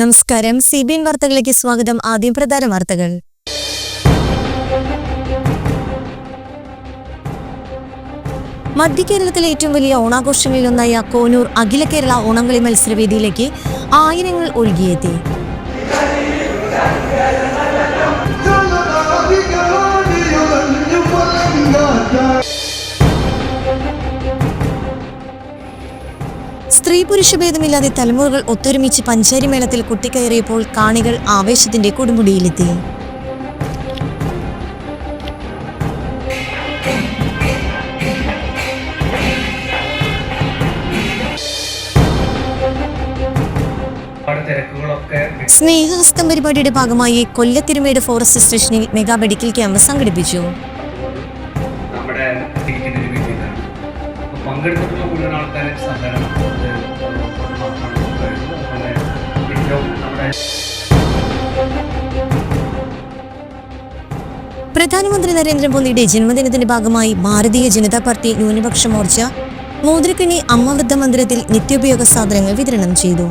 നമസ്കാരം. C B N വാർത്തകളിലേക്ക് സ്വാഗതം. ആദ്യം പ്രധാന വാർത്തകൾ. മധ്യകേരളത്തിലെ ഏറ്റവും വലിയ ഓണാഘോഷങ്ങളിലൊന്നായ കോനൂർ അഖില കേരള ഓണംകളി മത്സരവേദിയിലേക്ക് ആയിരങ്ങൾ ഒഴുകിയെത്തി. സ്ത്രീ പുരുഷ ഭേദമില്ലാതെ തലമുറകൾ ഒത്തൊരുമിച്ച് പഞ്ചാരി മേളത്തിൽ കുട്ടിക്കയറിയപ്പോൾ കാണികൾ ആവേശത്തിന്റെ കൊടുമുടിയിലെത്തി. സ്നേഹഹസ്തം പരിപാടിയുടെ ഭാഗമായി കൊല്ലത്തിരുമേട് ഫോറസ്റ്റ് സ്റ്റേഷനിൽ മെഗാ മെഡിക്കൽ ക്യാമ്പ് സംഘടിപ്പിച്ചു. പങ്കെടുത്തിട്ടുള്ള മുഴുവൻ ആൾക്കാരെ സഹകരണം പ്രധാനമന്ത്രി നരേന്ദ്രമോദിയുടെ ജന്മദിനത്തിന്റെ ഭാഗമായി ഭാരതീയ ജനതാ പാർട്ടി ന്യൂനപക്ഷ മോർച്ച മോദ്രക്കിണി അമ്മവൃദ്ധ മന്ദിരത്തിൽ നിത്യോപയോഗ സാധനങ്ങൾ വിതരണം ചെയ്തു.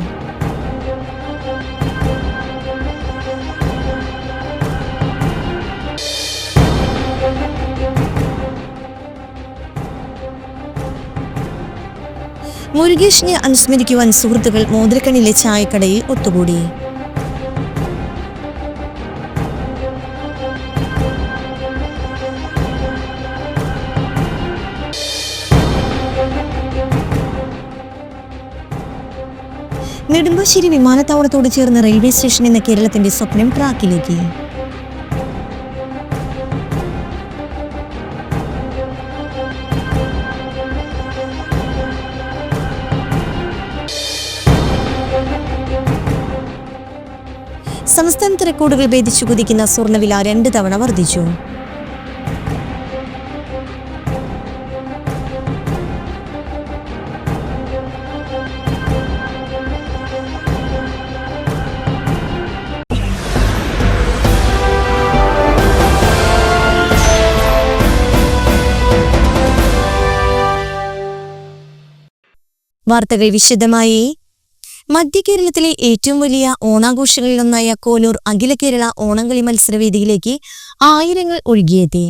മുരുകേഷിനെ അനുസ്മരിക്കുവാൻ സുഹൃത്തുക്കൾ മോതിരക്കണിയിലെ ചായക്കടയിൽ ഒത്തുകൂടി. നെടുമ്പാശ്ശേരി വിമാനത്താവളത്തോട് ചേർന്ന റെയിൽവേ സ്റ്റേഷൻ എന്ന കേരളത്തിന്റെ സ്വപ്നം ട്രാക്കിലേക്ക്. സംസ്ഥാനത്ത് റെക്കോർഡുകൾ ഭേദിച്ചു കുതിക്കുന്ന സ്വർണവില രണ്ട് തവണ വർദ്ധിച്ചു. വാർത്തകൾ വിശദമായി. മധ്യ കേരളത്തിലെ ഏറ്റവും വലിയ ഓണാഘോഷങ്ങളിലൊന്നായ കോലൂർ അഖില കേരള ഓണംകളി മത്സരവേദിയിലേക്ക് ആയിരങ്ങൾ ഒഴുകിയെത്തി.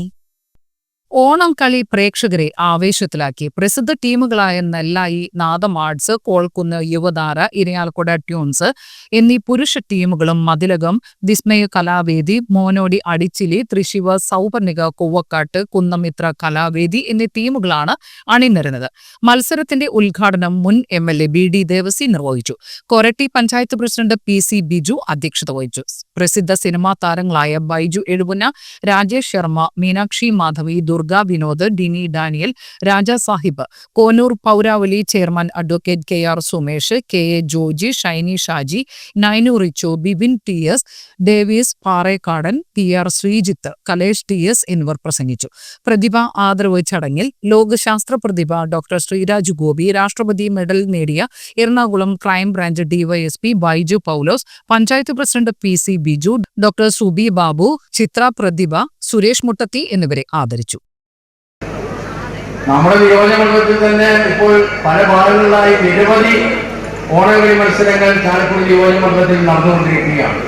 ഓണം കളി പ്രേക്ഷകരെ ആവേശത്തിലാക്കി. പ്രസിദ്ധ ടീമുകളായ നെല്ലായി നാദം ആർട്സ് കോൾക്കുന്ന് യുവതാര ഇരയാൽക്കുട ട്യൂൺസ് എന്നീ പുരുഷ ടീമുകളും മതിലകം വിസ്മയ കലാവേദി മോനോടി അടിച്ചിലി തൃശിവ സൗപർണിക കൊവ്വക്കാട്ട് കുന്നമിത്ര കലാവേദി എന്നീ ടീമുകളാണ് അണിനിരുന്നത്. മത്സരത്തിന്റെ ഉദ്ഘാടനം മുൻ M L A B D Devasi നിർവഹിച്ചു. Koratty panchayat president P C Biju അധ്യക്ഷത വഹിച്ചു. പ്രസിദ്ധ സിനിമാ താരങ്ങളായ Baiju Ezhupunna Rajesh Sharma Meenakshi Madhavi Durga Vinod Dini Daniel Rajasahib Konoor പൗരാവലി chairman advocate K R Sumesh K A Joji Shiny Shaji Nainu Richu Bibin T S Davis Parekkadan P R Sreejith Kalesh T S എന്നിവർ പ്രസംഗിച്ചു. പ്രതിഭ ആദരവ് ചടങ്ങിൽ ലോകശാസ്ത്ര പ്രതിഭ ഡോക്ടർ ശ്രീരാജ് ഗോപി രാഷ്ട്രപതി മെഡൽ നേടിയ Ernakulam crime branch DYSP Baiju Paulose panchayat president P C Biju doctor Subi Babu Chithra Prathibha Suresh Muttathi എന്നിവരെ ആദരിച്ചു. നമ്മുടെ നിയോജകമണ്ഡലത്തിൽ തന്നെ ഇപ്പോൾ പല ഭാഗങ്ങളിലായി നിരവധി ഓണകളി മത്സരങ്ങൾ ചാലക്കുടി നിയോജകമണ്ഡലത്തിൽ നടന്നുകൊണ്ടിരിക്കുകയാണ്.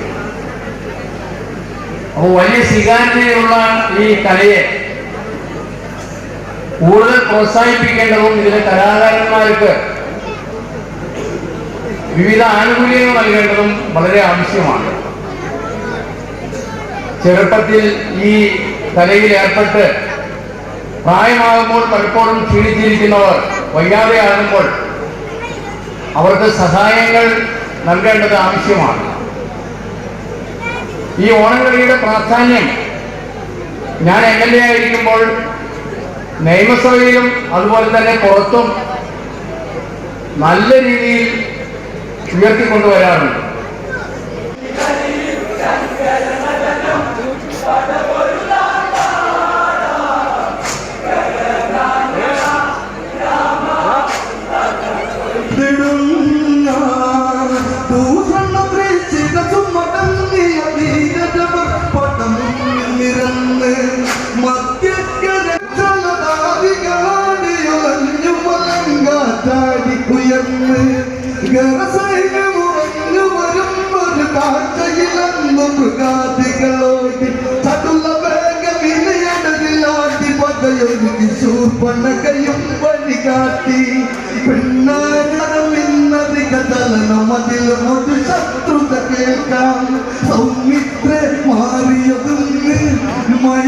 അപ്പോൾ വലിയ സ്വീകാര്യതയുള്ള ഈ കലയെ കൂടുതൽ പ്രോത്സാഹിപ്പിക്കേണ്ടതും ഇതിലെ കലാകാരന്മാർക്ക് വിവിധ ആനുകൂല്യങ്ങൾ നൽകേണ്ടതും വളരെ ആവശ്യമാണ്. ചെറുപ്പത്തിൽ ഈ കലയിൽ ഏർപ്പെട്ട് പ്രായമാകുമ്പോൾ പലപ്പോഴും ക്ഷീണിച്ചിരിക്കുന്നവർ വയ്യാതെയാകുമ്പോൾ അവർക്ക് സഹായങ്ങൾ നൽകേണ്ടത് ആവശ്യമാണ്. ഈ ഓണക്കളിയുടെ പ്രാധാന്യം ഞാൻ എം എൽ എ ആയിരിക്കുമ്പോൾ നിയമസഭയിലും അതുപോലെ തന്നെ പുറത്തും നല്ല രീതിയിൽ ഉയർത്തിക്കൊണ്ടുവരാറുണ്ട്. മൃഗങ്ങളും മൃഗാദികളോടി ചടുള്ള വേഗവിലയടലിലാട്ടി പകയൊരുങ്ങി ശൂർപ്പണകയും വഴികാട്ടി. പിന്നാരമിന്നധിക തലനം അതിൽ ഒരു ശത്രുത കേൾക്കാം. സൗമിത്ര മാറിയതും മഴ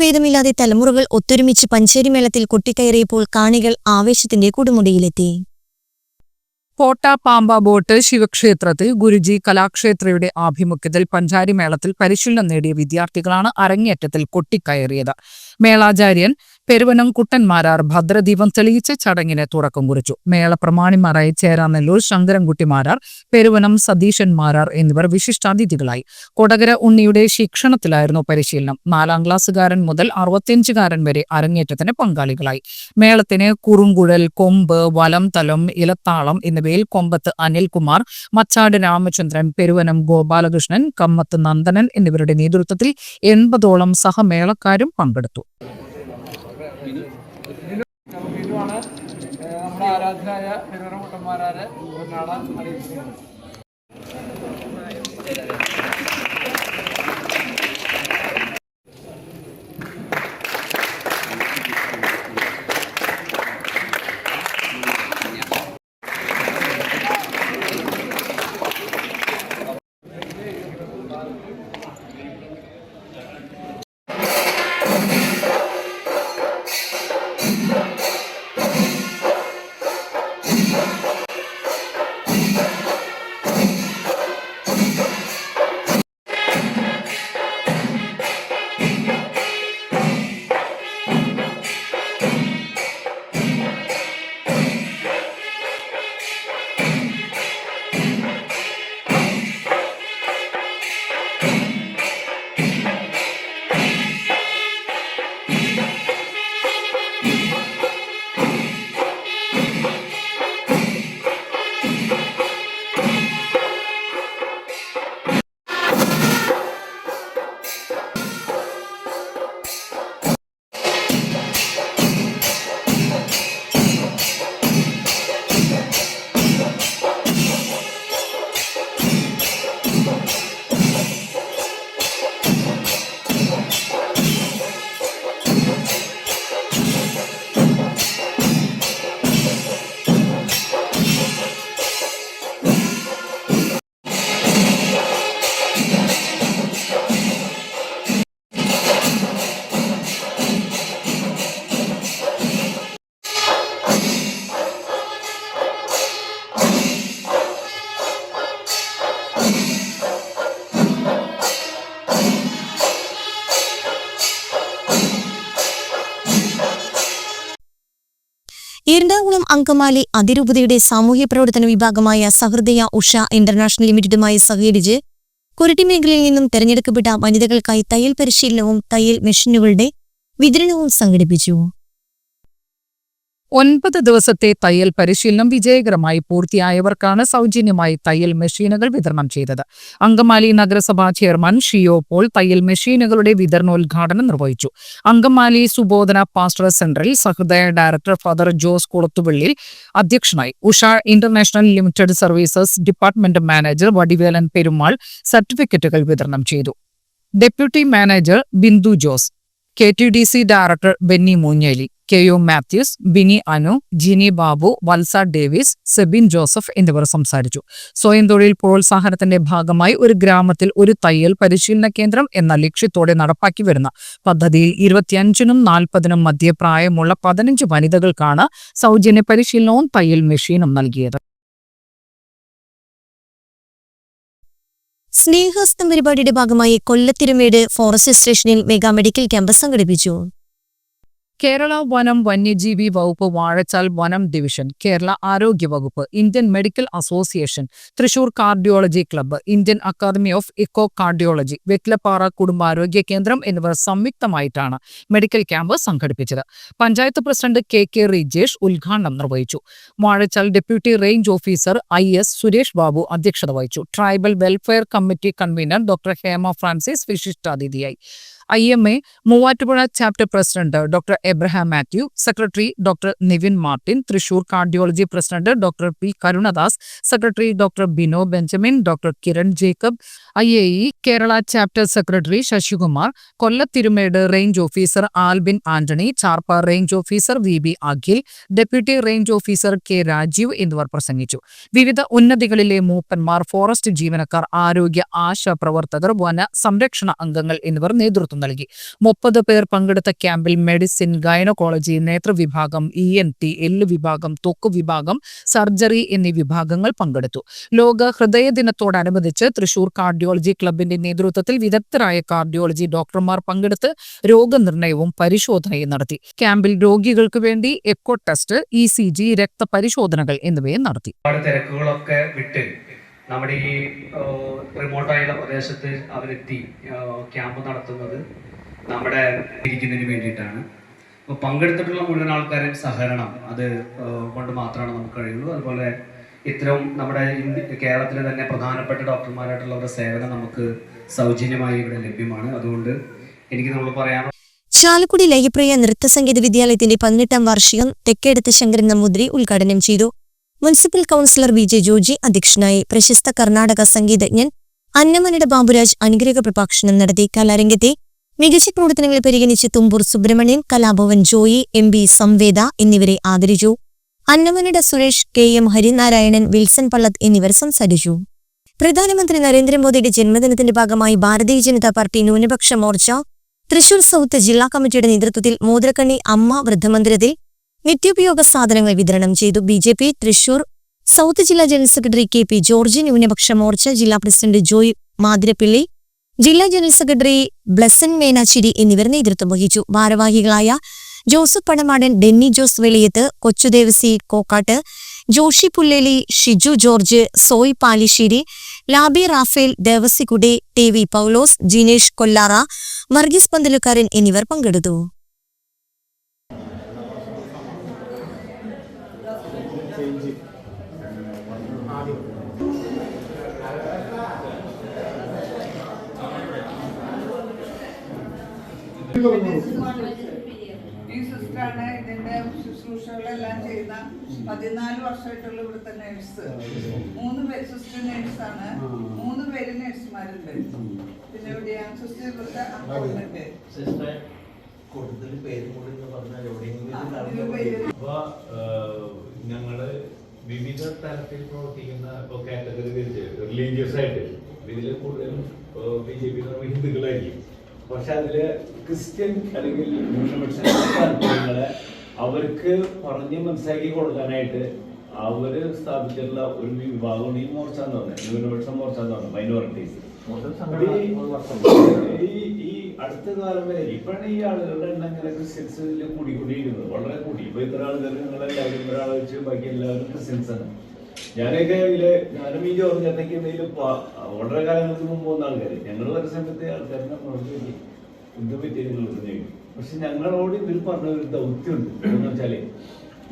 സ്ത്രീ പുരുഷ ഭേദമില്ലാതെ തലമുറകൾ ഒത്തൊരുമിച്ച് പഞ്ചേരി മേളത്തിൽ കൊട്ടിക്കയറിയപ്പോൾ കാണികൾ ആവേശത്തിന്റെ കൊടുമുടിയിലെത്തി. കോട്ട പാമ്പ ബോട്ട് ശിവക്ഷേത്രത്തിൽ ഗുരുജി കലാക്ഷേത്രയുടെ ആഭിമുഖ്യത്തിൽ പഞ്ചാരി മേളത്തിൽ പരിശീലനം നേടിയ വിദ്യാർത്ഥികളാണ് അരങ്ങേറ്റത്തിൽ കൊട്ടിക്കയറിയത്. മേളാചാര്യൻ പെരുവനം കുട്ടന്മാരാർ ഭദ്രദീപം തെളിയിച്ച് ചടങ്ങിന് തുടക്കം കുറിച്ചു. മേള പ്രമാണിമാരായി ചേരാനെല്ലൂർ ശങ്കരൻകുട്ടിമാരാർ പെരുവനം സതീശൻ മാരാർ എന്നിവർ വിശിഷ്ടാതിഥികളായി. കൊടകര ഉണ്ണിയുടെ ശിക്ഷണത്തിലായിരുന്നു പരിശീലനം. നാലാം ക്ലാസ്സുകാരൻ മുതൽ അറുപത്തിയഞ്ചുകാരൻ വരെ അരങ്ങേറ്റത്തിന് പങ്കാളികളായി. മേളത്തിന് കുറുങ്കുഴൽ കൊമ്പ് വലം തലം ഇലത്താളം എന്നിവയിൽ കൊമ്പത്ത് അനിൽകുമാർ മച്ചാട് രാമചന്ദ്രൻ പെരുവനം ഗോപാലകൃഷ്ണൻ കമ്മത്ത് നന്ദനൻ എന്നിവരുടെ നേതൃത്വത്തിൽ എൺപതോളം സഹമേളക്കാരും പങ്കെടുത്തു. നമ്മുടെ ആരാധനായ പെരുവറമുട്ടന്മാരാരെ പൊന്നാട അറിയിക്കുന്നത് എറണാകുളം അങ്കമാലി അതിരൂപതയുടെ സാമൂഹ്യ പ്രവർത്തന വിഭാഗമായ സഹൃദയ ഉഷ ഇന്റർനാഷണൽ ലിമിറ്റഡുമായി സഹകരിച്ച് കുരട്ടി മേഖലയിൽ നിന്നും തെരഞ്ഞെടുക്കപ്പെട്ട വനിതകൾക്കായി തയ്യൽ പരിശീലനവും തയ്യൽ മെഷീനുകളുടെ വിതരണവും സംഘടിപ്പിച്ചു. ഒൻപത് ദിവസത്തെ തയ്യൽ പരിശീലനം വിജയകരമായി പൂർത്തിയായവർക്കാണ് സൗജന്യമായി തയ്യൽ മെഷീനുകൾ വിതരണം ചെയ്തത്. അങ്കമാലി നഗരസഭാ ചെയർമാൻ ഷിയോ പോൾ തയ്യൽ മെഷീനുകളുടെ വിതരണോദ്ഘാടനം നിർവഹിച്ചു. അങ്കമാലി സുബോധന പാസ്റ്റർ സെന്ററിൽ സഹൃദയ ഡയറക്ടർ ഫാദർ ജോസ് കുളത്തുവള്ളിൽ അധ്യക്ഷനായി Usha international limited services department manager Vadivelan Perumal സർട്ടിഫിക്കറ്റുകൾ വിതരണം ചെയ്തു. Deputy manager Bindu Jose K director Benny Moonjely K U Mathews Bini Anu Jini Babu Valsa Davis Sebin Joseph എന്നിവർ സംസാരിച്ചു. സ്വയം തൊഴിൽ പ്രോത്സാഹനത്തിന്റെ ഭാഗമായി ഒരു ഗ്രാമത്തിൽ ഒരു തയ്യൽ പരിശീലന കേന്ദ്രം എന്ന ലക്ഷ്യത്തോടെ നടപ്പാക്കി വരുന്ന പദ്ധതിയിൽ ഇരുപത്തിയഞ്ചിനും നാൽപ്പതിനും മധ്യപ്രായമുള്ള പതിനഞ്ച് വനിതകൾക്കാണ് സൗജന്യ പരിശീലനവും തയ്യൽ മെഷീനും നൽകിയത്. സ്നേഹഹസ്തം പരിപാടിയുടെ ഭാഗമായി കൊല്ലത്തിരുമേട് ഫോറസ്റ്റ് സ്റ്റേഷനിൽ മെഗാ മെഡിക്കൽ ക്യാമ്പ് സംഘടിപ്പിച്ചു. കേരള വനം വന്യജീവി വകുപ്പ് വാഴച്ചാൽ വനം ഡിവിഷൻ കേരള ആരോഗ്യ വകുപ്പ് Indian medical association Thrissur cardiology club Indian academy of echo cardiology Vettilappara കുടുംബാരോഗ്യ കേന്ദ്രം എന്നിവർ സംയുക്തമായിട്ടാണ് മെഡിക്കൽ ക്യാമ്പ് സംഘടിപ്പിച്ചത്. Panchayat president K K Rijesh ഉദ്ഘാടനം നിർവഹിച്ചു. Vazhachal deputy range officer I S Suresh Babu അധ്യക്ഷത വഹിച്ചു. Tribal welfare committee convener doctor Hema Francis വിശിഷ്ടാതിഥിയായി. I M A Muvattupuzha chapter president doctor Abraham Mathew secretary doctor Nivin Martin Thrissur cardiology president doctor P Karunadas secretary doctor Bino Benjamin doctor Kiran Jacob I A E Kerala chapter secretary Sasikumar Kollathirumedu range officer Albin Antony Charpa range officer V B Akhil deputy range officer K Rajeev എന്നിവർ പ്രസംഗിച്ചു. വിവിധ ഉന്നതികളിലെ മൂപ്പന്മാർ forest ജീവനക്കാർ ആരോഗ്യ ആശാ പ്രവർത്തകർ വന സംരക്ഷണ അംഗങ്ങൾ എന്നിവർ നേതൃത്വം നൽകി. മുപ്പത് പേർ പങ്കെടുത്ത ക്യാമ്പിൽ മെഡിസിൻ ഗൈനക്കോളജി നേത്രവിഭാഗം ഇ എൻ ടി എല്ല് വിഭാഗം തൊക്ക് വിഭാഗം സർജറി എന്നീ വിഭാഗങ്ങൾ പങ്കെടുത്തു. ലോക ഹൃദയ ദിനത്തോടനുബന്ധിച്ച് തൃശൂർ കാർഡിയോളജി ക്ലബിന്റെ നേതൃത്വത്തിൽ വിദഗ്ധരായ കാർഡിയോളജി ഡോക്ടർമാർ പങ്കെടുത്ത് രോഗനിർണയവും പരിശോധനയും നടത്തി. ക്യാമ്പിൽ രോഗികൾക്ക് വേണ്ടി echo test E C G രക്തപരിശോധനകൾ എന്നിവയും നടത്തി. തിരക്കുകളൊക്കെ വിട്ട് നമ്മുടെ ഈ റിമോട്ടായുള്ള പ്രദേശത്ത് അവരെത്തി ക്യാമ്പ് നടത്തുന്നത് നമ്മുടെ ഇരിക്കുന്നതിന് വേണ്ടിയിട്ടാണ്. അപ്പോൾ പങ്കെടുത്തിട്ടുള്ള മുഴുവൻ ആൾക്കാരും സഹകരണം അത് കൊണ്ട് മാത്രമാണ് നമുക്ക് കഴിയുള്ളൂ. അതുപോലെ ഇത്തരം നമ്മുടെ കേരളത്തിലെ തന്നെ പ്രധാനപ്പെട്ട ഡോക്ടർമാരായിട്ടുള്ളവരുടെ സേവനം നമുക്ക് സൗജന്യമായി ഇവിടെ ലഭ്യമാണ്. അതുകൊണ്ട് എനിക്ക് നമ്മൾ പറയാം ചാലക്കുടി ലയപ്രിയ നൃത്തസംഗീത വിദ്യാലയത്തിന്റെ പതിനെട്ടാം വാർഷികം തെക്കേടത്ത് ശങ്കരൻ നമ്പൂതിരി ഉദ്ഘാടനം ചെയ്തു. Municipal councillor V J Joji അധ്യക്ഷനായി പ്രശസ്ത കർണാടക സംഗീതജ്ഞൻ അന്നമനട ബാബുരാജ് അനുഗ്രഹ പ്രഭാഷണം നടത്തി കലാരംഗത്തെ മികച്ച പ്രവർത്തനങ്ങൾ പരിഗണിച്ച് Thumboor Subrahmanian Kalabhavan Joy M B Samveda എന്നിവരെ ആദരിച്ചു. Annamanada Suresh K M Harinarayanan Wilson Pallath എന്നിവർ സംസാരിച്ചു. പ്രധാനമന്ത്രി നരേന്ദ്രമോദിയുടെ ജന്മദിനത്തിന്റെ ഭാഗമായി ഭാരതീയ ജനതാ പാർട്ടി ന്യൂനപക്ഷ മോർച്ച തൃശൂർ സൗത്ത് ജില്ലാ കമ്മിറ്റിയുടെ നേതൃത്വത്തിൽ മോതിരക്കണ്ണി അമ്മ വൃദ്ധമന്ദിരത്തിൽ നിത്യോപയോഗ സാധനങ്ങൾ വിതരണം ചെയ്തു B J P Thrissur south ജില്ലാ general secretary K P George ന്യൂനപക്ഷ മോർച്ച ജില്ലാ പ്രസിഡന്റ് ജോയ് മാതിരപ്പിള്ളി ജില്ലാ ജനറൽ സെക്രട്ടറി ബ്ലസൻ മേനാച്ചിരി എന്നിവർ നേതൃത്വം വഹിച്ചു. ഭാരവാഹികളായ Joseph Panamadan Denny Jose Veliyath Kochudevasi Kokkat Joshi Pulleli Shiju George Soy Palissery Labi Raphael Devasikutty T V Paulose Jinesh Kollara Varghese Panthalukaran എന്നിവർ പങ്കെടുത്തു. ഈ സിസ്റ്ററാണ് ഇതിന്റെ ശുശ്രൂഷകളെല്ലാം ചെയ്യുന്ന പതിനാല് വർഷമായിട്ടുള്ള ഇവിടുത്തെ നേഴ്സ്. മൂന്ന് പേര് സിസ്റ്റർ നേഴ്സാണ്. മൂന്ന് പേര് നേഴ്സുമാരുണ്ട്. പിന്നെ എവിടെയാണ്? സിസ്റ്റർ ഇവിടുത്തെ അക്കൗണ്ടന്റ്. കൂടുതൽ പേര് കൂടി എന്ന് പറഞ്ഞാൽ എവിടെയെങ്കിലും ഞങ്ങൾ വിവിധ തരത്തിൽ പ്രവർത്തിക്കുന്ന ഇപ്പോൾ കാറ്റഗറി തിരിച്ച് റിലീജിയസ് ആയിട്ട്. ഇതിൽ കൂടുതലും ബി ജെ പി ഹിന്ദുക്കളായിരിക്കും. പക്ഷെ അതിൽ ക്രിസ്ത്യൻ അല്ലെങ്കിൽ ന്യൂനപക്ഷ താല്പര്യങ്ങളെ അവർക്ക് പറഞ്ഞ് മനസ്സിലാക്കി കൊടുക്കാനായിട്ട് അവർ സ്ഥാപിച്ചിട്ടുള്ള ഒരു വിഭാഗമാണ് ഈ മോർച്ച എന്ന് പറഞ്ഞത് ന്യൂനപക്ഷ മോർച്ച എന്ന് പറഞ്ഞത് മൈനോറിറ്റീസ് ഈ ഈ അടുത്ത കാലം വരെ ഈ ആളുകളുടെ എണ്ണം ഇങ്ങനെ വളരെ കൂടി. ഇപ്പൊ ഇത്ര ആളുകൾ നിങ്ങളെല്ലാവരും വെച്ച് ബാക്കി എല്ലാവരും ക്രിസ്ത്യൻസ് ആണ്. ഞാനൊക്കെ ഇതിൽ ഞാനും ഈ ജോർജത്തേക്ക് എന്തെങ്കിലും വളരെ കാലങ്ങൾക്ക് മുമ്പ് വന്ന ആൾക്കാർ ഞങ്ങൾ വരെ സമയത്ത് ആൾക്കാർ നമ്മളോട് എന്ത് പറ്റി ചോദിക്കും പക്ഷെ ഞങ്ങളോട് ഇതിൽ പറഞ്ഞ ഒരു ദൗത്യമുണ്ട്. എന്ന് വെച്ചാൽ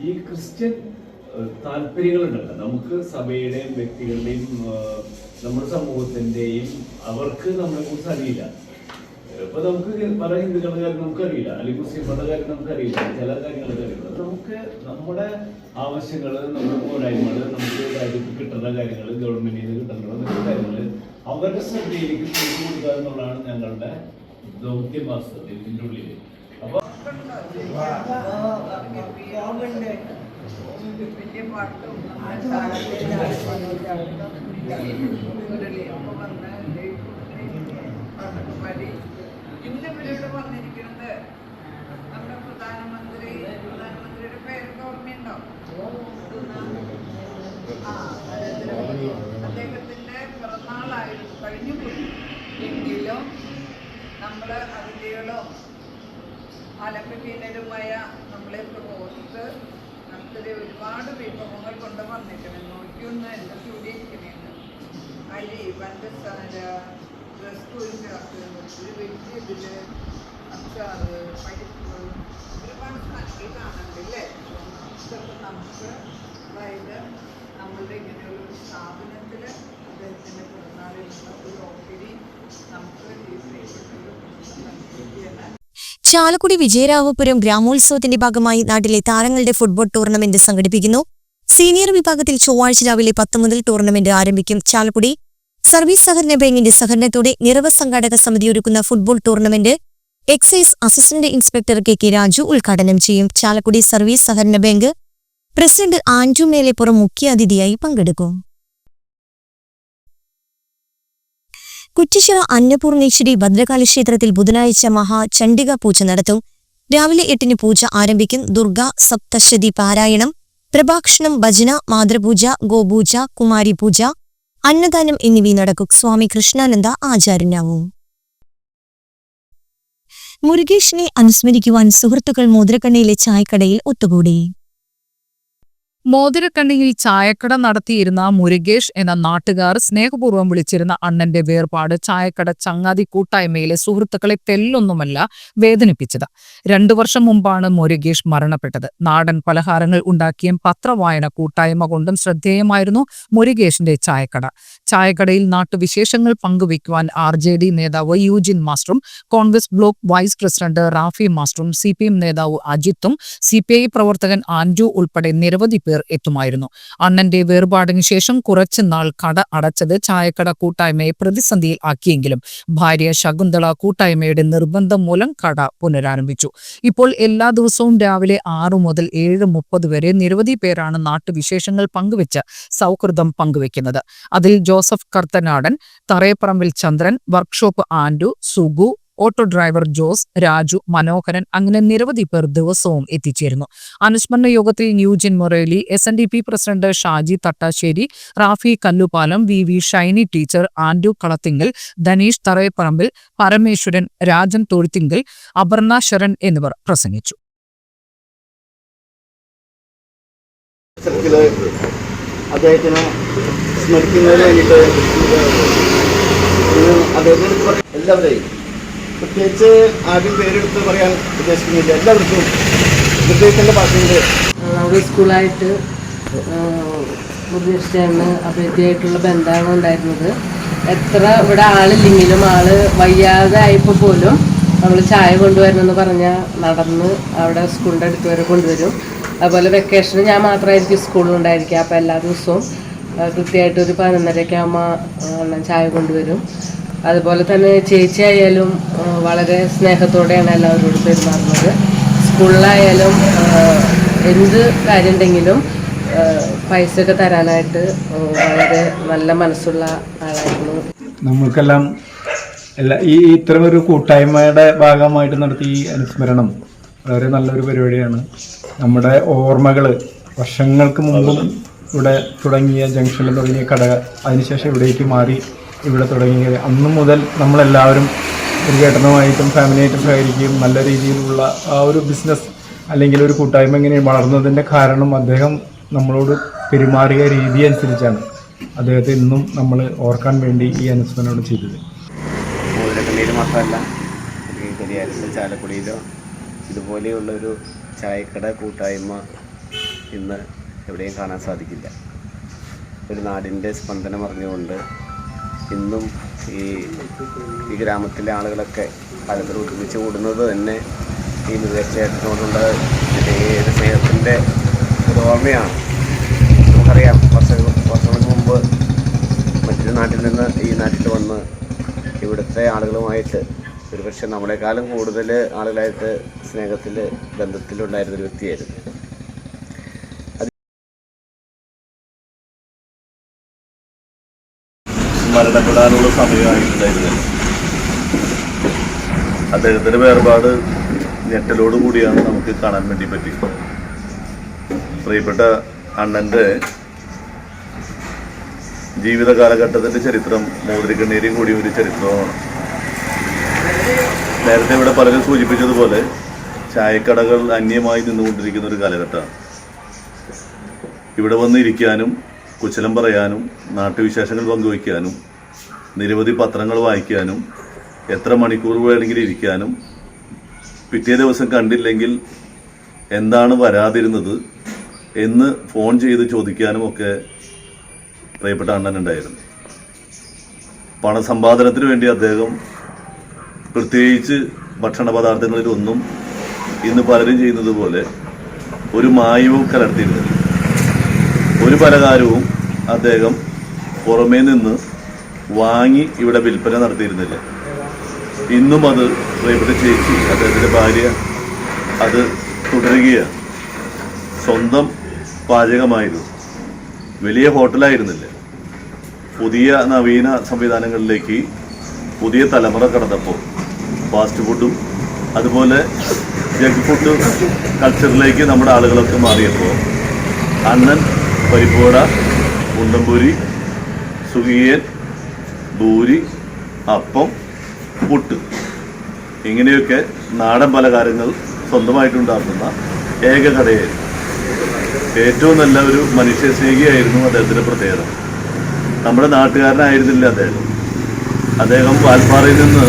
ഈ ക്രിസ്ത്യൻ താല്പര്യങ്ങളുണ്ടല്ലോ. നമുക്ക് സഭയുടെയും വ്യക്തികളുടെയും നമ്മുടെ സമൂഹത്തിന്റെയും അവർക്ക് നമ്മളെ കുറിച്ച് അറിയില്ല. ഇപ്പൊ നമുക്ക് പല ഹിന്ദുക്കളുടെ കാര്യം നമുക്കറിയില്ല. അല്ലെങ്കിൽ മുസ്ലിങ്ങളുടെ കാര്യം നമുക്കറിയില്ല. ചില കാര്യങ്ങളൊക്കെ അറിയില്ല നമുക്ക് നമ്മുടെ ആവശ്യങ്ങൾ നമ്മുടെ പോരായ്മകൾ നമുക്ക് രാജ്യത്ത് കിട്ടുന്ന കാര്യങ്ങൾ ഗവൺമെന്റിൽ നിന്ന് കിട്ടുന്ന അങ്ങനത്തെ കാര്യങ്ങൾ അവരുടെ ശ്രദ്ധയിലേക്ക് ചെയ്തു കൊടുക്കുക എന്നുള്ളതാണ് ഞങ്ങളുടെ ദൗത്യം വാസ്തവത്തിൽ ഇതിന്റെ ഉള്ളിൽ അപ്പൊ വലിയ പാട്ടും മുരളിയൊക്കെ വന്ന് പാട്ടൊക്കെ പാടി ഇന്ന് ഇവരോട് വന്നിരിക്കുന്നത് നമ്മുടെ പ്രധാനമന്ത്രി പ്രധാനമന്ത്രിയുടെ പേരൊക്കെ ഓർമ്മയുണ്ടോ? അദ്ദേഹത്തിന്റെ പിറന്നാളായിരുന്നു കഴിഞ്ഞു പോയി എങ്കിലും നമ്മൾ അതിഥികളോ ആലപ്പക്കീനരുമായ നമ്മളെ ഓർത്ത് നമുക്കൊരു ഒരുപാട് വിഭവങ്ങൾ കൊണ്ട് വന്നിരിക്കണം. നോക്കിയൊന്ന് എന്താ കൂടിയിരിക്കണേന്ന് അരി പഞ്ചസാര റസ്കൂളിന്റെ ഒരു വലിയ ഇതിൽ അച്ചാറ് പരിപ്പ് ഒരുപാട് സാധനങ്ങൾ കാണുന്നുണ്ടല്ലേ ഇതൊക്കെ നമുക്ക് അതായത് നമ്മളുടെ ഇങ്ങനെ ഒരു സ്ഥാപനത്തിൽ അദ്ദേഹത്തിന്റെ പിറന്നാളിലുള്ള ഒരു ഓഹരി നമുക്ക് ചാലക്കുടി വിജയരാഘവപുരം ഗ്രാമോത്സവത്തിന്റെ ഭാഗമായി നാട്ടിലെ താരങ്ങളുടെ ഫുട്ബോൾ ടൂർണമെന്റ് സംഘടിപ്പിക്കുന്നു. സീനിയർ വിഭാഗത്തിൽ ചൊവ്വാഴ്ച രാവിലെ പത്ത് മുതൽ ടൂർണമെന്റ് ആരംഭിക്കും ചാലക്കുടി. സർവീസ് സഹകരണ ബാങ്കിന്റെ സഹകരണത്തോടെ നിറവ സംഘാടക സമിതി ഒരുക്കുന്ന football tournament excise assistant inspector K K Raju ഉദ്ഘാടനം ചെയ്യും. ചാലക്കുടി സർവീസ് സഹകരണ ബാങ്ക് പ്രസിഡന്റ് ആൻജു മേലെപ്പുറം മുഖ്യാതിഥിയായി പങ്കെടുക്കും. കുറ്റിച്ചിറ അന്നപൂർണേശ്വരി ഭദ്രകാളി ക്ഷേത്രത്തിൽ ബുധനാഴ്ച മഹാ ചണ്ഡിക പൂജ നടത്തും. രാവിലെ എട്ടിന് പൂജ ആരംഭിക്കും. ദുർഗ സപ്തശതി പാരായണം പ്രഭാഷണം ഭജന മാതൃപൂജ ഗോപൂജ കുമാരി പൂജ അന്നദാനം എന്നിവ നടക്കും. സ്വാമി കൃഷ്ണാനന്ദ ആചാര്യനാവും. മുരുകേഷിനെ അനുസ്മരിക്കുവാൻ സുഹൃത്തുക്കൾ മോതിരക്കണ്ണയിലെ ചായക്കടയിൽ ഒത്തുകൂടി. മോതിരക്കണ്ണിയിൽ ചായക്കട നടത്തിയിരുന്ന മുരുകേഷ് എന്ന നാട്ടുകാർ സ്നേഹപൂർവം വിളിച്ചിരുന്ന അണ്ണന്റെ വേർപാട് ചായക്കട ചങ്ങാതി കൂട്ടായ്മയിലെ സുഹൃത്തുക്കളെ തെല്ലൊന്നുമല്ല വേദനിപ്പിച്ചത്. രണ്ടു വർഷം മുമ്പാണ് മുരുകേഷ് മരണപ്പെട്ടത്. നാടൻ പലഹാരങ്ങൾ ഉണ്ടാക്കിയും പത്രവായന കൂട്ടായ്മ കൊണ്ടും ശ്രദ്ധേയമായിരുന്നു മുരുകേഷിന്റെ ചായക്കട. ചായക്കടയിൽ നാട്ടുവിശേഷങ്ങൾ പങ്കുവയ്ക്കുവാൻ ആർ ജെ ഡി നേതാവ് Eugene മാസ്റ്ററും Congress block vice president Rafi മാസ്റ്ററും C P M നേതാവ് അജിത്തും സി പി ഐ പ്രവർത്തകൻ ആൻഡ്രു ഉൾപ്പെടെ നിരവധി പേർ എത്തുമായിരുന്നു. അണ്ണന്റെ വേർപാടിന് ശേഷം കുറച്ചുനാൾ കട അടച്ചത് ചായക്കട കൂട്ടായ്മയെ പ്രതിസന്ധിയിൽ ആക്കിയെങ്കിലും ഭാര്യ ശകുന്തള കൂട്ടായ്മയുടെ നിർബന്ധം മൂലം കട പുനരാരംഭിച്ചു. ഇപ്പോൾ എല്ലാ ദിവസവും രാവിലെ ആറു മുതൽ ഏഴ് മുപ്പത് വരെ നിരവധി പേരാണ് നാട്ടുവിശേഷങ്ങൾ പങ്കുവെച്ച് സൗഹൃദം പങ്കുവെക്കുന്നത്. അതിൽ Joseph Karthanadan Tharayaparambil Chandran workshop Andu Sugu auto driver Jose Raju Manoharan അങ്ങനെ നിരവധി പേർ ദിവസവും എത്തിച്ചേരുന്നു. അനുസ്മരണ യോഗത്തിൽ Nujin Moreli S N D P president Shaji Thattassery Rafi Kallupalam V V Shiny teacher Andu Kalathinkal Dhaneesh Tharayaparambil Parameswaran Rajan Thozhuthinkal Aparna Saran എന്നിവർ പ്രസംഗിച്ചു. അദ്ദേഹത്തിന് സ്മരിക്കുന്നതിന് വേണ്ടിയിട്ട് അദ്ദേഹത്തിന് എല്ലാവരെയും പ്രത്യേകിച്ച് ആദ്യം പേരെടുത്ത് പറയാൻ ഉദ്ദേശിക്കുന്നില്ല. എല്ലാവർക്കും ഹൃദയത്തിന്റെ ഭാഷയിൽ അവിടെ സ്കൂളായിട്ട് മുറിയിഷ്ടമാണ് അഭ്യർത്ഥിയായിട്ടുള്ള ബന്ധമാണ് ഉണ്ടായിരുന്നത്. എത്ര ഇവിടെ ആളില്ലെങ്കിലും ആൾ വയ്യാതെ ആയപ്പോൾ പോലും നമ്മൾ ചായ കൊണ്ടുവരണമെന്ന് പറഞ്ഞാൽ നടന്ന് അവിടെ സ്കൂളിന്റെ അടുത്ത് വരെ കൊണ്ടുവരും. അതുപോലെ വെക്കേഷന് ഞാൻ മാത്രമായിരിക്കും സ്കൂളിലുണ്ടായിരിക്കുക അപ്പോൾ എല്ലാ ദിവസവും കൃത്യമായിട്ട് ഒരു പതിനൊന്നരയ്ക്ക് ആകുമ്പോൾ ചായ കൊണ്ടുവരും. അതുപോലെ തന്നെ ചേച്ചി ആയാലും വളരെ സ്നേഹത്തോടെയാണ് എല്ലാവരോടും പെരുമാറുന്നത്. സ്കൂളിലായാലും എന്ത് കാര്യം ഉണ്ടെങ്കിലും ആ, പൈസ ഒക്കെ തരാനായിട്ട് വളരെ നല്ല മനസ്സുള്ള ആളായിരുന്നു. നമ്മൾക്കെല്ലാം എല്ലാ ഈ ഇത്തരം ഒരു കൂട്ടായ്മയുടെ ഭാഗമായിട്ട് നടത്തിയ ഈ അനുസ്മരണം വളരെ നല്ലൊരു പരിപാടിയാണ്. നമ്മുടെ ഓർമ്മകൾ വർഷങ്ങൾക്ക് മുമ്പും ഇവിടെ തുടങ്ങിയ ജംഗ്ഷനിൽ തുടങ്ങിയ കട അതിനുശേഷം ഇവിടേക്ക് മാറി. ഇവിടെ തുടങ്ങിയത്. അന്ന് മുതൽ നമ്മളെല്ലാവരും ഒരു ഘട്ടനമായിട്ടും ഫാമിലിയായിട്ടും സഹകരിക്കുകയും നല്ല രീതിയിലുള്ള ആ ഒരു ബിസിനസ് അല്ലെങ്കിൽ ഒരു കൂട്ടായ്മ ഇങ്ങനെ വളർന്നതിന്റെ കാരണം അദ്ദേഹം നമ്മളോട് പെരുമാറിയ രീതി അനുസരിച്ചാണ് അദ്ദേഹത്തെ ഇന്നും നമ്മൾ ഓർക്കാൻ വേണ്ടി ഈ അനുസ്മരണം ചെയ്തത്. മാത്രമല്ല ചാലക്കുടിയിലോ ഇതുപോലെയുള്ളൊരു ചായക്കട കൂട്ടായ്മ ഇന്ന് എവിടെയും കാണാൻ സാധിക്കില്ല. ഒരു നാടിന്റെ സ്പന്ദനം അറിഞ്ഞുകൊണ്ട് ഇന്നും ഈ ഈ ഗ്രാമത്തിലെ ആളുകളൊക്കെ പലതരം ഒരുമിച്ച് കൂടുന്നത് തന്നെ ഈ മികച്ചേട്ടനോടുള്ള ഏത് സ്നേഹത്തിന്റെ ഒരു ഓർമ്മയാണ്. നമുക്കറിയാം വർഷങ്ങൾ വർഷങ്ങൾക്ക് മുമ്പ് മറ്റൊരു നാട്ടിൽ നിന്ന് ഈ നാട്ടിൽ വന്ന് ഇവിടുത്തെ ആളുകളുമായിട്ട് ഒരുപക്ഷെ നമ്മളെക്കാളും കൂടുതൽ ആളുകളായിട്ട് സ്നേഹത്തിൽ ബന്ധത്തിലുണ്ടായിരുന്ന ഒരു വ്യക്തിയായിരുന്നു. മരണപ്പെടാനുള്ള സമയമായിട്ടുണ്ടായിരുന്നില്ല. അദ്ദേഹത്തിന്റെ വേർപാട് ഞെട്ടലോട് കൂടിയാണ് നമുക്ക് കാണാൻ വേണ്ടി പറ്റി പ്രിയപ്പെട്ട അണ്ണന്റെ ജീവിത കാലഘട്ടത്തിന്റെ ചരിത്രം മോതിരിക്കണ്ണീരും കൂടി ഒരു ചരിത്രമാണ്. നേരത്തെ ഇവിടെ പലരും സൂചിപ്പിച്ചതുപോലെ ചായക്കടകൾ അന്യമായി നിന്നുകൊണ്ടിരിക്കുന്ന ഒരു കാലഘട്ടമാണ്. ഇവിടെ വന്ന് ഇരിക്കാനും കുശലം പറയാനും നാട്ടുവിശേഷങ്ങൾ പങ്കുവയ്ക്കാനും നിരവധി പത്രങ്ങൾ വായിക്കാനും എത്ര മണിക്കൂർ വേണമെങ്കിലും ഇരിക്കാനും പിറ്റേ ദിവസം കണ്ടില്ലെങ്കിൽ എന്താണ് വരാതിരുന്നത് എന്ന് ഫോൺ ചെയ്ത് ചോദിക്കാനും ഒക്കെ പ്രിയപ്പെട്ട അണ്ണനുണ്ടായിരുന്നു പണസമ്പാദനത്തിന് വേണ്ടി അദ്ദേഹം പ്രത്യേകിച്ച് ഭക്ഷണ പദാർത്ഥങ്ങളിലൊന്നും ഇന്ന് പലരും ചെയ്യുന്നത് പോലെ ഒരു മായവും കലർത്തിയിരുന്നില്ല. ഒരു പലഹാരവും അദ്ദേഹം പുറമേ നിന്ന് വാങ്ങി ഇവിടെ വിൽപ്പന നടത്തിയിരുന്നില്ല. ഇന്നും അത് പ്രിയപ്പെട്ട ചേച്ചി അദ്ദേഹത്തിന്റെ ഭാര്യ അത് തുടരുകയാണ്. സ്വന്തം പാചകമായിരുന്നു. വലിയ ഹോട്ടലായിരുന്നില്ല. പുതിയ നവീന സംവിധാനങ്ങളിലേക്ക് പുതിയ തലമുറ കടന്നപ്പോൾ ഫാസ്റ്റ് ഫുഡും അതുപോലെ ജങ്ക് ഫുഡ് കൾച്ചറിലേക്ക് നമ്മുടെ ആളുകളൊക്കെ മാറിയപ്പോൾ അണ്ണൻ പരിപ്പോട ഉണ്ടംപൂരി സുഖിയൻ ഭൂരി അപ്പം പുട്ട്. ഇങ്ങനെയൊക്കെ നാടൻ പലഹാരങ്ങൾ സ്വന്തമായിട്ടുണ്ടാക്കുന്ന ഏക കടയായിരുന്നു. ഏറ്റവും നല്ല ഒരു മനുഷ്യ സ്നേഹിയായിരുന്നു അദ്ദേഹത്തിന്റെ പ്രത്യേകത. നമ്മുടെ നാട്ടുകാരനായിരുന്നില്ല അദ്ദേഹം. അദ്ദേഹം വാൽപ്പാറയിൽ നിന്ന്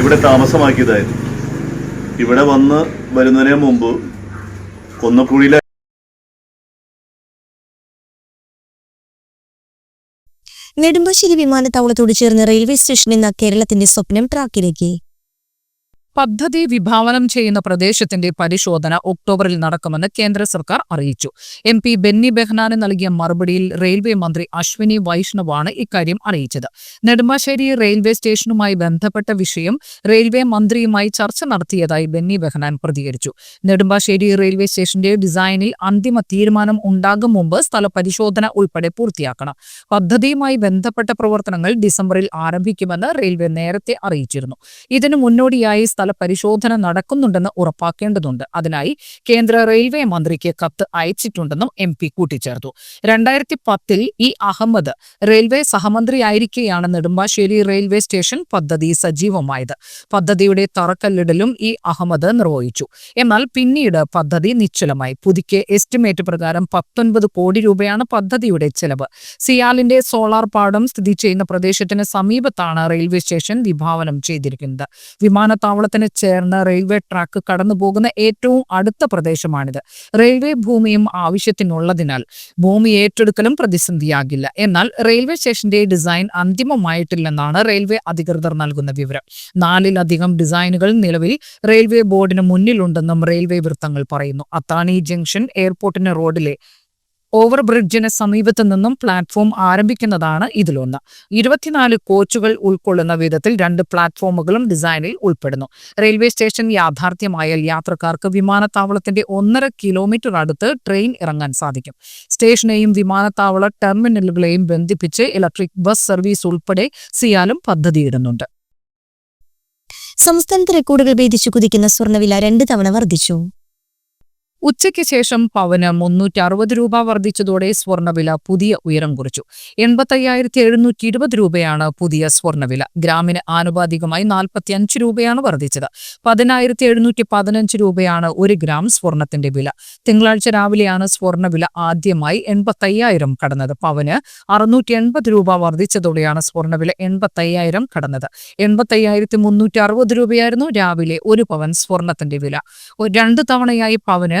ഇവിടെ താമസമാക്കിയതായിരുന്നു. ഇവിടെ വന്ന് വരുന്നതിന് മുമ്പ് കൊന്നക്കുഴിയിലെ നെടുമ്പാശ്ശേരി വിമാനത്താവളത്തോട് ചേർന്ന് റെയിൽവേ സ്റ്റേഷൻ എന്ന കേരളത്തിന്റെ സ്വപ്നം ട്രാക്കിലേക്ക്. പദ്ധതി വിഭാവനം ചെയ്യുന്ന പ്രദേശത്തിന്റെ പരിശോധന ഒക്ടോബറിൽ നടക്കുമെന്ന് കേന്ദ്ര സർക്കാർ അറിയിച്ചു. എം പി ബെന്നി ബെഹ്നാന് നൽകിയ മറുപടിയിൽ റെയിൽവേ മന്ത്രി അശ്വിനി വൈഷ്ണവാണ് ഇക്കാര്യം അറിയിച്ചത്. നെടുമ്പാശ്ശേരി റെയിൽവേ സ്റ്റേഷനുമായി ബന്ധപ്പെട്ട വിഷയം റെയിൽവേ മന്ത്രിയുമായി ചർച്ച നടത്തിയതായി ബെന്നി ബെഹ്നാൻ പ്രതികരിച്ചു. നെടുമ്പാശ്ശേരി റെയിൽവേ സ്റ്റേഷന്റെ ഡിസൈനിൽ അന്തിമ തീരുമാനം ഉണ്ടാകും മുമ്പ് സ്ഥല പരിശോധന ഉൾപ്പെടെ പൂർത്തിയാക്കണം. പദ്ധതിയുമായി ബന്ധപ്പെട്ട പ്രവർത്തനങ്ങൾ ഡിസംബറിൽ ആരംഭിക്കുമെന്ന് റെയിൽവേ നേരത്തെ അറിയിച്ചിരുന്നു. ഇതിനു മുന്നോടിയായി സ്ഥല പരിശോധന നടക്കുന്നുണ്ടെന്ന് ഉറപ്പാക്കേണ്ടതുണ്ട്. അതിനായി കേന്ദ്ര റെയിൽവേ മന്ത്രിക്ക് കത്ത് അയച്ചിട്ടുണ്ടെന്നും എം പി കൂട്ടിച്ചേർത്തു. രണ്ടായിരത്തി പത്തിൽ ഇ അഹമ്മദ് റെയിൽവേ സഹമന്ത്രിയായിരിക്കെയാണ് നെടുമ്പാശ്ശേരി റെയിൽവേ സ്റ്റേഷൻ പദ്ധതി സജീവമായത്. പദ്ധതിയുടെ തറക്കല്ലിടലും ഇ അഹമ്മദ് നിർവഹിച്ചു. എന്നാൽ പിന്നീട് പദ്ധതി നിശ്ചലമായി. പുതുക്കിയ എസ്റ്റിമേറ്റ് പ്രകാരം പത്തൊൻപത് കോടി രൂപയാണ് പദ്ധതിയുടെ ചെലവ്. സിയാലിന്റെ സോളാർ പാടം സ്ഥിതി ചെയ്യുന്ന പ്രദേശത്തിന് സമീപത്താണ് റെയിൽവേ സ്റ്റേഷൻ വിഭാവനം ചെയ്തിരിക്കുന്നത്. വിമാനത്താവളത്തിന് ചേർന്ന് റെയിൽവേ ട്രാക്ക് കടന്നു പോകുന്ന ഏറ്റവും അടുത്ത പ്രദേശമാണിത്. റെയിൽവേ ഭൂമിയും ആവശ്യത്തിനുള്ളതിനാൽ ഭൂമി ഏറ്റെടുക്കലും പ്രതിസന്ധിയാകില്ല. എന്നാൽ റെയിൽവേ സ്റ്റേഷന്റെ ഡിസൈൻ അന്തിമമായിട്ടില്ലെന്നാണ് റെയിൽവേ അധികൃതർ നൽകുന്ന വിവരം. നാലിലധികം ഡിസൈനുകൾ നിലവിൽ റെയിൽവേ ബോർഡിന് മുന്നിലുണ്ടെന്നും റെയിൽവേ വൃത്തങ്ങൾ പറയുന്നു. അത്താണി ജംഗ്ഷൻ എയർപോർട്ടിന് റോഡിലെ ഓവർ ബ്രിഡ്ജിന് സമീപത്തു നിന്നും പ്ലാറ്റ്ഫോം ആരംഭിക്കുന്നതാണ് ഇതിലൊന്ന്. ഇരുപത്തിനാല് കോച്ചുകൾ ഉൾക്കൊള്ളുന്ന വിധത്തിൽ രണ്ട് പ്ലാറ്റ്ഫോമുകളും ഡിസൈനിൽ ഉൾപ്പെടുന്നു. റെയിൽവേ സ്റ്റേഷൻ യാഥാർത്ഥ്യമായാൽ യാത്രക്കാർക്ക് വിമാനത്താവളത്തിന്റെ ഒന്നര കിലോമീറ്റർ അടുത്ത് ട്രെയിൻ ഇറങ്ങാൻ സാധിക്കും. സ്റ്റേഷനെയും വിമാനത്താവള ടെർമിനലുകളെയും ബന്ധിപ്പിച്ച് ഇലക്ട്രിക് ബസ് സർവീസ് ഉൾപ്പെടെ സിയാലും പദ്ധതിയിടുന്നുണ്ട്. സംസ്ഥാനത്ത് റെക്കോർഡുകൾ ഭേദിച്ചു കുതിക്കുന്ന സ്വർണവില രണ്ട് തവണ വർദ്ധിച്ചു. ഉച്ചയ്ക്ക് ശേഷം പവന് മുന്നൂറ്റി അറുപത് രൂപ വർദ്ധിച്ചതോടെ സ്വർണവില പുതിയ ഉയരം കുറിച്ചു. എൺപത്തയ്യായിരത്തി എഴുന്നൂറ്റി ഇരുപത് രൂപയാണ് പുതിയ സ്വർണവില ഗ്രാമിന് ആനുപാതികമായി നാൽപ്പത്തിയഞ്ച് രൂപയാണ് വർദ്ധിച്ചത്. പതിനായിരത്തി എഴുന്നൂറ്റി പതിനഞ്ച് രൂപയാണ് ഒരു ഗ്രാം സ്വർണത്തിന്റെ വില. തിങ്കളാഴ്ച രാവിലെയാണ് സ്വർണവില ആദ്യമായി എൺപത്തയ്യായിരം കടന്നത്. പവന് അറുന്നൂറ്റി എൺപത് രൂപ വർദ്ധിച്ചതോടെയാണ് സ്വർണവില എൺപത്തയ്യായിരം കടന്നത്. എൺപത്തയ്യായിരത്തി മുന്നൂറ്റി അറുപത് രൂപയായിരുന്നു രാവിലെ ഒരു പവൻ സ്വർണത്തിന്റെ വില. രണ്ട് തവണയായി പവന്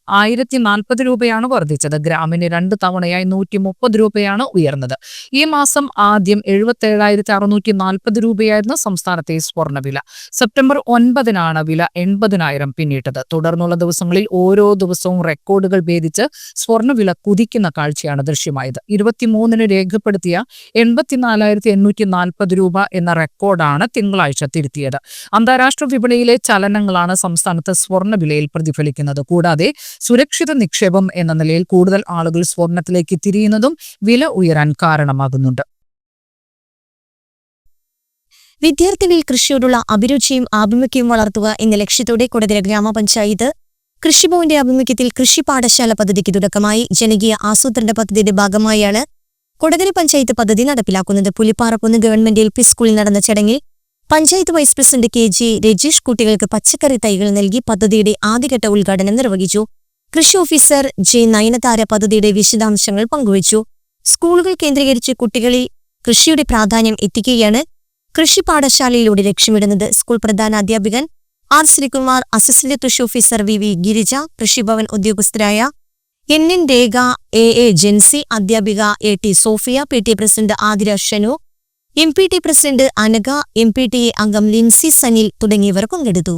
ആയിരത്തി നാൽപ്പത് രൂപയാണ് വർദ്ധിച്ചത്. ഗ്രാമിന് രണ്ട് തവണയായി നൂറ്റി മുപ്പത് രൂപയാണ് ഉയർന്നത്. ഈ മാസം ആദ്യം എഴുപത്തി ഏഴായിരത്തി അറുന്നൂറ്റി നാൽപ്പത് രൂപയായിരുന്നു സംസ്ഥാനത്തെ സ്വർണവില സെപ്റ്റംബർ ഒൻപതിനാണ് വില എൺപതിനായിരം പിന്നിട്ടത്. തുടർന്നുള്ള ദിവസങ്ങളിൽ ഓരോ ദിവസവും റെക്കോർഡുകൾ ഭേദിച്ച് സ്വർണവില കുതിക്കുന്ന കാഴ്ചയാണ് ദൃശ്യമായത്. ഇരുപത്തിമൂന്നിന് രേഖപ്പെടുത്തിയ എൺപത്തിനാലായിരത്തി എണ്ണൂറ്റി നാൽപ്പത് രൂപ എന്ന റെക്കോർഡാണ് തിങ്കളാഴ്ച തിരുത്തിയത്. അന്താരാഷ്ട്ര വിപണിയിലെ ചലനങ്ങളാണ് സംസ്ഥാനത്ത് സ്വർണവിലയിൽ പ്രതിഫലിക്കുന്നത്. കൂടാതെ സുരക്ഷിത നിക്ഷേപം എന്ന നിലയിൽ കൂടുതൽ ആളുകൾ സ്വർണത്തിലേക്ക് തിരിയുന്നതും വില ഉയരാൻ കാരണമാകുന്നുണ്ട്. വിദ്യാർത്ഥികളിൽ കൃഷിയോടുള്ള അഭിരുചിയും ആഭിമുഖ്യവും വളർത്തുക എന്ന ലക്ഷ്യത്തോടെ കൊടതിര ഗ്രാമപഞ്ചായത്ത് കൃഷിഭവന്റെ ആഭിമുഖ്യത്തിൽ കൃഷി പാഠശാല പദ്ധതിക്ക് തുടക്കമായി. ജനകീയ ആസൂത്രണ പദ്ധതിയുടെ ഭാഗമായാണ് കൊടകര പഞ്ചായത്ത് പദ്ധതി നടപ്പിലാക്കുന്നത്. പുലിപ്പാറക്കുന്ന് ഗവൺമെന്റ് എൽ പി സ്കൂളിൽ നടന്ന ചടങ്ങിൽ panchayat vice president K G Rajeesh കുട്ടികൾക്ക് പച്ചക്കറി തൈകൾ നൽകി പദ്ധതിയുടെ ആദ്യഘട്ട ഉദ്ഘാടനം നിർവഹിച്ചു. കൃഷി ഓഫീസർ ജെ നയനതാര പദ്ധതിയുടെ വിശദാംശങ്ങൾ പങ്കുവച്ചു. സ്കൂളുകൾ കേന്ദ്രീകരിച്ച് കുട്ടികളിൽ കൃഷിയുടെ പ്രാധാന്യം എത്തിക്കുകയാണ്. കൃഷി പാഠശാലയിലൂടെ ലക്ഷ്യമിടുന്നത് സ്കൂൾ പ്രധാന അധ്യാപകൻ ആർ ശ്രീകുമാർ അസിസ്റ്റന്റ് കൃഷി officer V V Girija Krishibhavan ഉദ്യോഗസ്ഥരായ N N Rekha A A Jency അധ്യാപിക A T Sophia P T president Athira Shanu M P T president Anagha M P T അംഗം ലിൻസി സനിൽ തുടങ്ങിയവർ പങ്കെടുത്തു.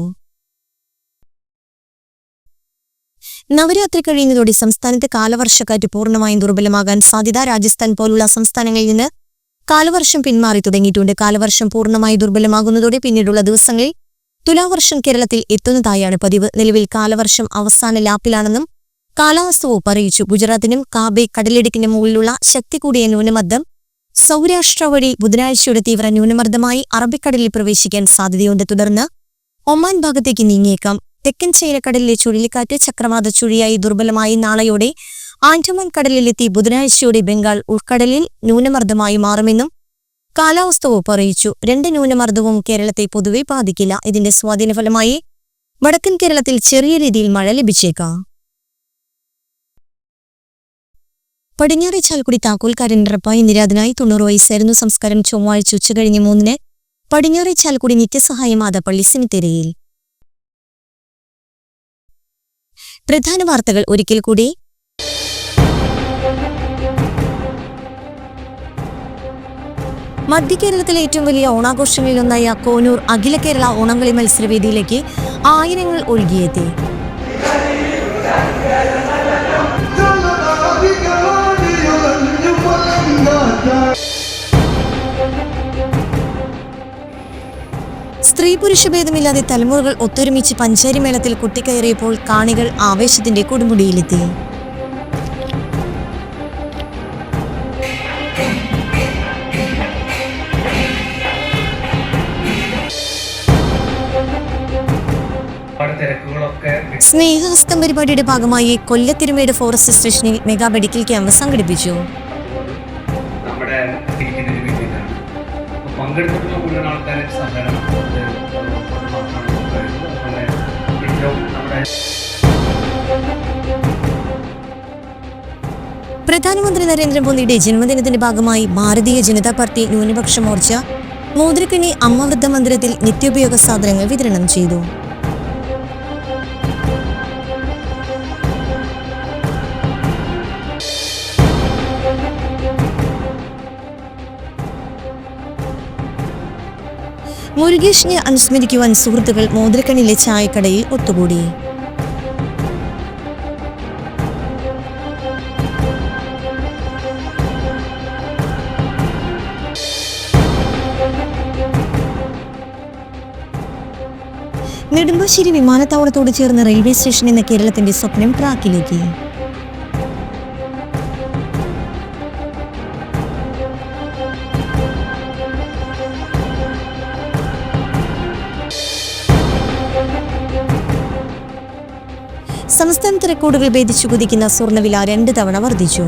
നവരാത്രി കഴിയുന്നതോടെ സംസ്ഥാനത്ത് കാലവർഷക്കാറ്റ് പൂർണമായും ദുർബലമാകാൻ സാധ്യത രാജസ്ഥാൻ പോലുള്ള സംസ്ഥാനങ്ങളിൽ നിന്ന് കാലവർഷം പിന്മാറി തുടങ്ങിയിട്ടുണ്ട്. കാലവർഷം പൂർണമായി ദുർബലമാകുന്നതോടെ പിന്നീടുള്ള ദിവസങ്ങളിൽ തുലാവർഷം കേരളത്തിൽ എത്തുന്നതായാണ് പതിവ്. നിലവിൽ കാലവർഷം അവസാന ലാപ്പിലാണെന്നും കാലാവസ്ഥ വകുപ്പ് അറിയിച്ചു. ഗുജറാത്തിനും കാബെ കടലിടുക്കിനും മുകളിലുള്ള ശക്തി കൂടിയ ന്യൂനമർദ്ദം സൗരാഷ്ട്ര വഴി ബുധനാഴ്ചയുടെ തീവ്ര ന്യൂനമർദ്ദമായി അറബിക്കടലിൽ പ്രവേശിക്കാൻ സാധ്യതയുണ്ട്. തുടർന്ന് ഒമാൻ ഭാഗത്തേക്ക് നീങ്ങിയേക്കാം. തെക്കൻ ചൈനക്കടലിലെ ചുഴലിക്കാറ്റ് ചക്രവാത ചുഴിയായി ദുർബലമായി നാളെയോടെ ആൻഡമാൻ കടലിലെത്തി ബുധനാഴ്ചയോടെ ബംഗാൾ ഉൾക്കടലിൽ ന്യൂനമർദ്ദമായി മാറുമെന്നും കാലാവസ്ഥ വകുപ്പ് അറിയിച്ചു. രണ്ട് ന്യൂനമർദ്ദവും കേരളത്തെ പൊതുവെ ബാധിക്കില്ല. ഇതിന്റെ സ്വാധീനഫലമായി വടക്കൻ കേരളത്തിൽ ചെറിയ രീതിയിൽ മഴ ലഭിച്ചേക്കാം. പടിഞ്ഞാറെ ചാൽക്കുടി താക്കോൽക്കാരൻ റപ്പായി നിര്യാതനായി തൊണ്ണൂറ് വയസ്സായിരുന്നു സംസ്കാരം ചൊവ്വാഴ്ച ഉച്ചകഴിഞ്ഞ് മൂന്നിന് പടിഞ്ഞാറെ ചാൽക്കുടി നിത്യസഹായ മാതാപ്പള്ളി സെമിത്തേരിയിൽ. പ്രധാന വാർത്തകൾ ഒരിക്കൽ കൂടി. മധ്യകേരളത്തിലെ ഏറ്റവും വലിയ ഓണാഘോഷങ്ങളിലൊന്നായ കോനൂർ അഖില കേരള ഓണംകളി മത്സരവേദിയിലേക്ക് ആയിരങ്ങൾ ഒഴുകിയെത്തി. സ്ത്രീ പുരുഷ ഭേദമില്ലാതെ തലമുറകൾ ഒത്തൊരുമിച്ച് പഞ്ചാരി മേളത്തിൽ കുട്ടിക്കയറിയപ്പോൾ കാണികൾ ആവേശത്തിന്റെ കൊടുമുടിയിലെത്തി. സ്നേഹഹസ്തം പരിപാടിയുടെ ഭാഗമായി കൊല്ലത്തിരുമേട് ഫോറസ്റ്റ് സ്റ്റേഷനിൽ മെഗാ മെഡിക്കൽ ക്യാമ്പ് സംഘടിപ്പിച്ചു. പങ്കെടുത്തിട്ടുള്ള പ്രധാനമന്ത്രി നരേന്ദ്രമോദിയുടെ ജന്മദിനത്തിന്റെ ഭാഗമായി ഭാരതീയ ജനതാ പാർട്ടി ന്യൂനപക്ഷ മോർച്ച മോതിരക്കണി അമ്മവൃദ്ധ മന്ദിരത്തിൽ നിത്യോപയോഗ സാധനങ്ങൾ വിതരണം ചെയ്തു. മുരുകേഷിനെ അനുസ്മരിക്കുവാൻ സുഹൃത്തുക്കൾ മോതിരക്കണിലെ ചായക്കടയിൽ ഒത്തുകൂടി. നെടുമ്പാശ്ശേരി വിമാനത്താവളത്തോട് ചേർന്ന് റെയിൽവേ സ്റ്റേഷൻ എന്ന കേരളത്തിന്റെ സ്വപ്നം ട്രാക്കിലേക്ക്. സംസ്ഥാനത്ത് റെക്കോർഡുകൾ ഭേദിച്ചു കുതിക്കുന്ന സ്വർണവില രണ്ട് തവണ വർദ്ധിച്ചു.